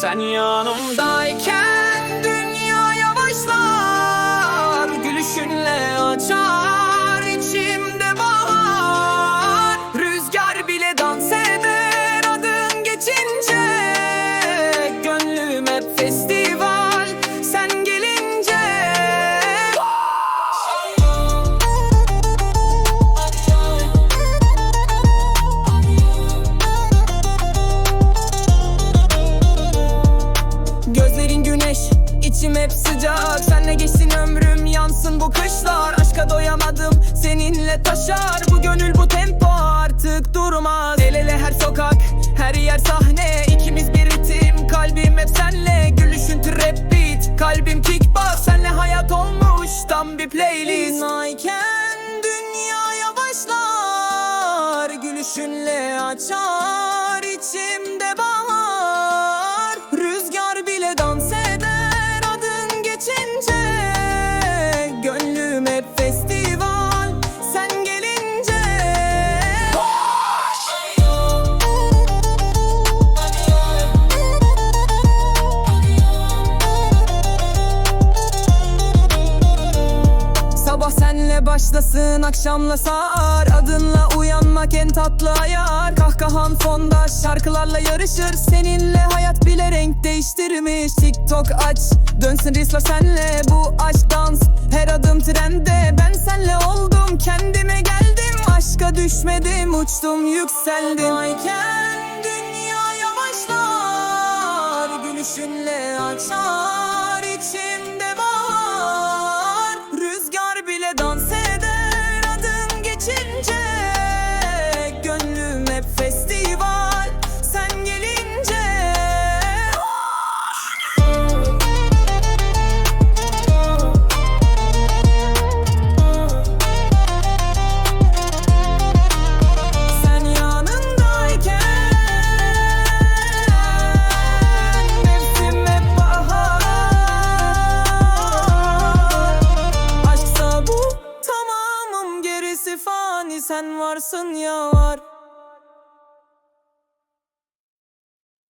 Sen yanımdayken dünya yavaşlar Gülüşünle hep sıcak. Senle geçsin ömrüm, yansın bu kışlar. Aşka doyamadım, seninle taşar. Bu gönül bu tempo artık durmaz. El ele her sokak, her yer sahne. İkimiz bir ritim, kalbim hep senle. Gülüşün trap beat, kalbim kickbox Senle hayat olmuş, tam bir playlist. Nayken dünya yavaşlar Gülüşünle açar içimde senle başlasın akşamla sar Adınla uyanmak en tatlı ayar. Kahkahan fonda şarkılarla yarışır. Seninle hayat bile renk değiştirmiş. TikTok aç dönsün Risla senle. Bu aşk dans her adım trende. Ben senle oldum kendime geldim. Aşka düşmedim uçtum yükseldim. Ayken dünya yavaşlar. Gülüşünle açar Sen varsın ya var